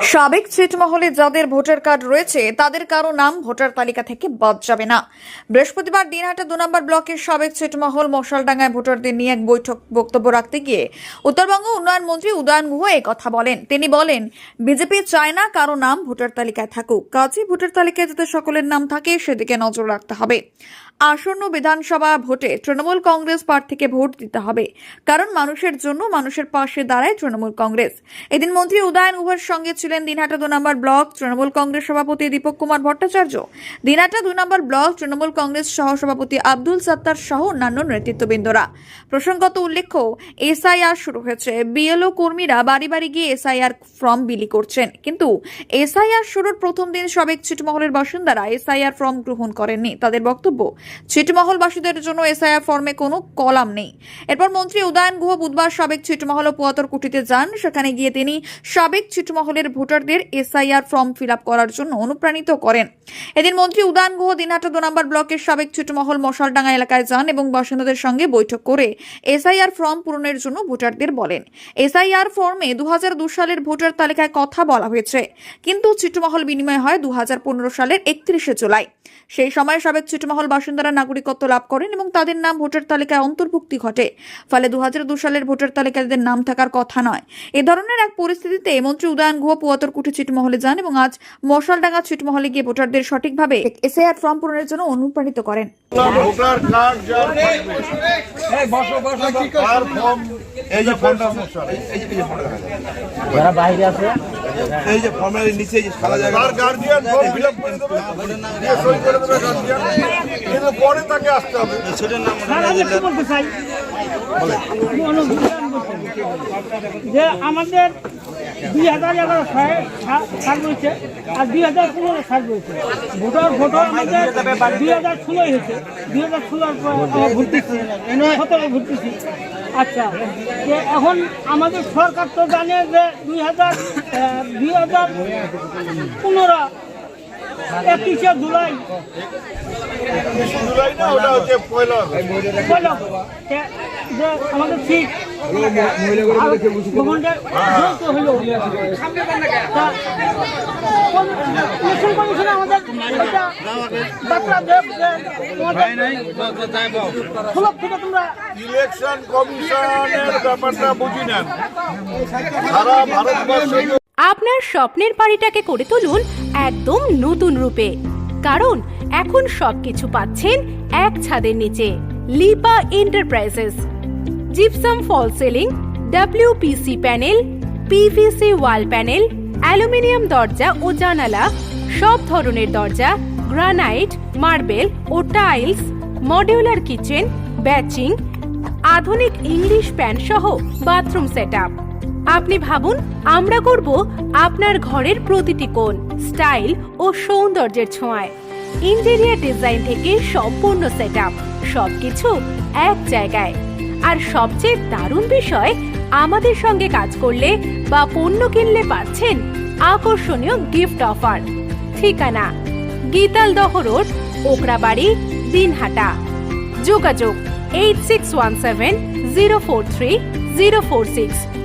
সাবেক ছিটমহলে যাদের voter card রয়েছে, তাদের কারও নাম ভোটার তালিকা থেকে বাদ যাবে না। বৃহস্পতিবার দিনহাটা দু নম্বর ব্লকের সাবেক ছিটমহল মশালডাঙ্গায় ভোটারদের নিয়ে এক বৈঠক বক্তব্য রাখতে গিয়ে উত্তরবঙ্গ উন্নয়ন মন্ত্রী উদয়ন গুহ কথা বলেন। তিনি বলেন, বিজেপি চায় না কারও নাম ভোটার তালিকায় থাকুক। কাজেই ভোটার তালিকায় যাতে সকলের নাম থাকে, সেদিকে নজর রাখতে হবে। আসন্ন বিধানসভা ভোটে তৃণমূল কংগ্রেস প্রার্থীকে ভোট দিতে হবে। কারণ মানুষের জন্য মানুষের পাশে দাঁড়ায় তৃণমূল কংগ্রেস। এদিন মন্ত্রী উদয়ন গুহের সঙ্গে ছিলেন দিনহাটা দু নম্বর ব্লক তৃণমূল কংগ্রেস সভাপতি দীপক কুমার ভট্টাচার্য। দিনহাটা দু নম্বর ব্লক তৃণমূল কংগ্রেস সহ সভাপতি আব্দুল সত্তার সহ অন্যান্য নেতৃত্ববৃন্দরা। প্রসঙ্গত উল্লেখ্য, এসআইআর শুরু হয়েছে। বিএলও কর্মীরা বাড়ি বাড়ি গিয়ে এসআইআর ফর্ম বিলি করছেন। কিন্তু এসআইআর শুরুর প্রথম দিন সাবেক ছিটমহলের বাসিন্দারা এসআইআর ফর্ম গ্রহণ করেননি। তাদের বক্তব্য ছিটমহলবাসীদের জন্য এসআইআর ফর্মে কোনো কলাম নেই। এরপর মন্ত্রী উদয়ন গুহ বুধবার সাবেক ছিটমহল ও পুয়াতর কুটিতে যান। সেখানে গিয়ে তিনি সাবেক ছিটমহলের ভোটারদের এসআইআর ফর্ম ফিল করার জন্য অনুপ্রাণিত করেন। এদিন মন্ত্রী উদয়ন গুহ দিনহাটা দু নম্বর ব্লকের সাবেক ছিটমহল মশালডাঙ্গা এলাকায় যান এবং বাসিন্দাদের সঙ্গে বৈঠক করে এসআইআর ফর্ম পূরণের জন্য ভোটারদের বলেন, এসআইআর ফর্মে দু সালের ভোটার তালিকায় কথা বলা হয়েছে, কিন্তু ছিটমহল বিনিময় হয় দু হাজার পনেরো সালের একত্রিশে জুলাই। সেই সময় সাবেক ছিটমহল বাসিন্দারা নাগরিকত্ব লাভ করেন এবং তাদের নাম ভোটার তালিকায় অন্তর্ভুক্তি ঘটে। ফলে দু সালের ভোটার তালিকায় তাদের নাম থাকার কথা নয়। এ ধরনের এক পরিস্থিতিতে মন্ত্রী উদয়ন গুহ পুয়াতরকুঠি ছিটমহলে যান এবং আজ মশালডাঙ্গা ছিটমহলে গিয়ে ভোটারদের সঠিকভাবে এসআইআর ফর্ম পূরণের জন্য অনুপ্রাণিত করেন। ভোটার কার্ড যার ফর্ম এই যে ফর্মটা যারা বাইরে আছে এই যে ফর্মের নিচে যে সারা জায়গা। তার গার্ডিয়ান ফর্ম ফিল আপ করে দেবে। দিয়ে সই করে দেবে গার্ডিয়ান কিন্তু পরে তাকে আসতে হবে। সেটার নাম স্যার আমি কি বলতে চাই? আমি অনুদান বলতে চাই। যে আমাদের দুই হাজার এগারো সাল রয়েছে আর দুই হাজার পনেরো সাল রয়েছে ভোটার ভোটার আমাদের দুই হাজার ষোলোই হয়েছে দুই হাজার ষোলোর আমরা ভর্তিছি সতেরো ভর্তিছি আচ্ছা যে এখন আমাদের সরকার তো জানে যে দুই হাজার দুই হাজার পনেরো একত্রিশে জুলাই জুলাই না ওটা হচ্ছে যে আমাদের ঠিক আপনার স্বপ্নের বাড়িটাকে করে তুলুন একদম নতুন রূপে। কারণ এখন সবকিছু পাচ্ছেন এক ছাদের নিচে, Lipa enterprises. Gypsum false ceiling WPC panel PVC wall panel aluminium দরজা ও জানালা, সব ধরনের দরজা গ্রানাইট মার্বেল ও টাইলস মডিউলার কিচেন ব্যাচিং আধুনিক ইংলিশ প্যান সহ বাথরুম সেটআপ আপনি ভাবুন, আমরা করব আপনার ঘরের প্রতিটি কোণ স্টাইল ও সৌন্দর্যের ছোঁয়ায়। ইন্টেরিয়ার ডিজাইন থেকে সম্পূর্ণ সেটআপ সবকিছু এক জায়গায়। আর সবচেয়ে দারুণ বিষয়, আমাদের সঙ্গে কাজ করলে বা পণ্য কিনলে পাচ্ছেন আকর্ষণীয় গিফট অফার ঠিকানা গীতাল দহ রোড ওকরাবাড়ি দিনহাটা। যোগাযোগ eight six one seven zero four three zero four six